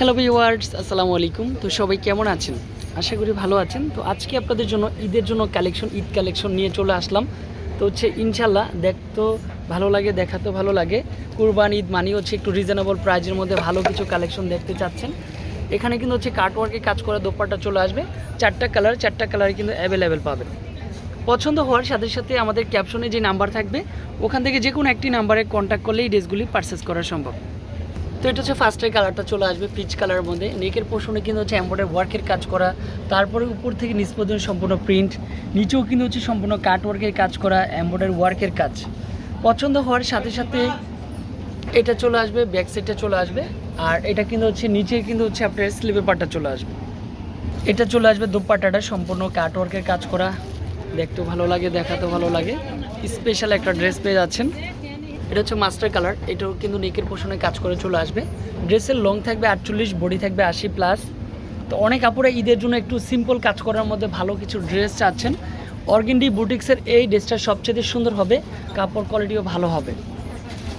Hello viewers আসসালামু আলাইকুম তো সবাই কেমন আছেন? আশা করি ভালো আছেন। তো আজকে আপনাদের জন্য, ঈদের জন্য কালেকশন ঈদ কালেকশন নিয়ে চলে আসলাম। তো হচ্ছে ইনশাল্লাহ দেখতো ভালো লাগে, দেখাতেও ভালো লাগে। কুরবান, ঈদ মানি হচ্ছে একটু রিজনেবল প্রাইজের মধ্যে ভালো কিছু কালেকশন দেখতে চাচ্ছেন। এখানে কিন্তু হচ্ছে কাটওয়ার্কে কাজ করা দোপাট্টা চলে আসবে। চারটা কালার চারটা কালার কিন্তু অ্যাভেলেবেল পাবেন। পছন্দ হওয়ার সাথে সাথে আমাদের ক্যাপশনে যে নাম্বার থাকবে, ওখান থেকে যে কোনো একটি নাম্বারে কন্ট্যাক্ট করলেই ড্রেসগুলি পারচেস করা সম্ভব। তো এটা হচ্ছে ফার্স্টের কালারটা চলে আসবে পিচ কালারের মধ্যে। নেকের পোর্শনে কিন্তু হচ্ছে এম্বয়ডারি ওয়ার্কের কাজ করা। তারপরে উপর থেকে নিচ পর্যন্ত সম্পূর্ণ প্রিন্ট নিচেও কিন্তু হচ্ছে সম্পূর্ণ কাট ওয়ার্কের কাজ করা এম্বয়ডারি ওয়ার্কের কাজ। পছন্দ হওয়ার সাথে সাথে এটা চলে আসবে ব্যাক সাইডটা চলে আসবে। আর এটা কিন্তু হচ্ছে নিচে কিন্তু হচ্ছে আপনার স্লিপের পাটটা চলে আসবে। এটা চলে আসবে দোপাট্টাটা, সম্পূর্ণ কাট ওয়ার্কের কাজ করা। দেখতেও ভালো লাগে, দেখাতেও ভালো লাগে। স্পেশাল একটা ড্রেস পেয়ে যাচ্ছেন। এটা হচ্ছে মাস্টার কালার। এটাও কিন্তু নেকের পোষণে কাজ করে চলে আসবে। ড্রেসের লং থাকবে আটচল্লিশ, বডি থাকবে আশি প্লাস তো অনেক কাপড়ে ঈদের জন্য একটু সিম্পল কাজ করার মধ্যে ভালো কিছু ড্রেস চাচ্ছেন। অর্গেন্ডি বুটিক্সের এই ড্রেসটা সবচেয়ে সুন্দর হবে, কাপড় কোয়ালিটিও ভালো হবে।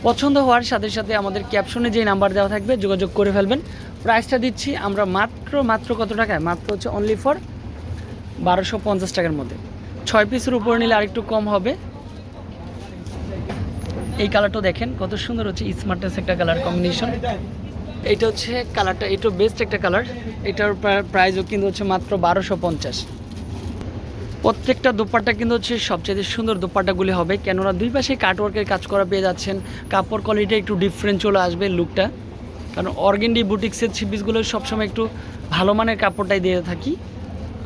পছন্দ হওয়ার সাথে সাথে আমাদের ক্যাপশনে যে নাম্বার দেওয়া থাকবে, যোগাযোগ করে ফেলবেন। প্রাইসটা দিচ্ছি আমরা মাত্র মাত্র কত টাকায়? মাত্র হচ্ছে অনলি ফর বারোশো পঞ্চাশ টাকার মধ্যে। ছয় পিসের উপরে নিলে আরেকটু কম হবে। এই কালারটা দেখেন, কত সুন্দর হচ্ছে স্মার্টনেস একটা কালার কম্বিনেশন এটা হচ্ছে কালারটা, এটা বেস্ট একটা কালার এটার প্রাইসও কিন্তু হচ্ছে মাত্র বারোশো পঞ্চাশ। প্রত্যেকটা দোপাট্টা কিন্তু হচ্ছে সবচেয়ে সুন্দর দোপাট্টাগুলি হবে। কেননা দুই পাশে কাটওয়ার্কের কাজ করা পেয়ে যাচ্ছেন। কাপড় কোয়ালিটি একটু ডিফারেন্ট চলে আসবে লুকটা কারণ অর্গেন্ডি বুটিক্সের ছিপিসগুলো সবসময় একটু ভালো মানের কাপড়টাই দিয়ে থাকি।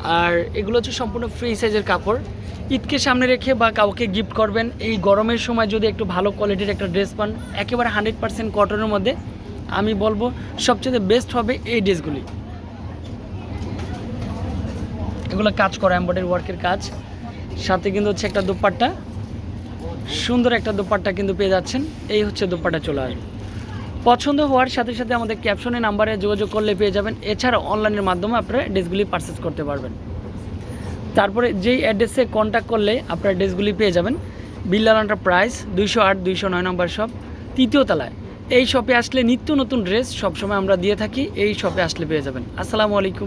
আর এগুলো হচ্ছে সম্পূর্ণ ফ্রি সাইজের কাপড়। ঈদকে সামনে রেখে বা কাউকে গিফট করবেন, এই গরমের সময় যদি একটু ভালো কোয়ালিটির একটা ড্রেস পান, একেবারে হান্ড্রেড পার্সেন্ট কটনের মধ্যে, আমি বলব সবচেয়ে বেস্ট হবে এই ড্রেসগুলি এগুলো কাজ করা এম্বয়ডারি ওয়ার্কের কাজ। সাথে কিন্তু হচ্ছে একটা দোপাট্টা। সুন্দর একটা দোপাট্টা কিন্তু পেয়ে যাচ্ছেন। এই হচ্ছে দোপাট্টা চলে আসবে। পছন্দ হওয়ার সাথে সাথে আমাদের ক্যাপশনে নাম্বারে যোগাযোগ করলে পেয়ে যাবেন। এছাড়া অনলাইনের মাধ্যমে আপনারা ড্রেসগুলি পারচেস করতে পারবেন। তারপরে যেই অ্যাড্রেসে কন্ট্যাক্ট করলে আপনারা ড্রেসগুলি পেয়ে যাবেন। বিল্লালান্টার প্রাইস দুইশো আট, দুইশো নয় নম্বর শপ তৃতীয় তলায়। এই শপে আসলে নিত্য নতুন ড্রেস সবসময় আমরা দিয়ে থাকি, এই শপে আসলে পেয়ে যাবেন। আসসালামু আলাইকুম।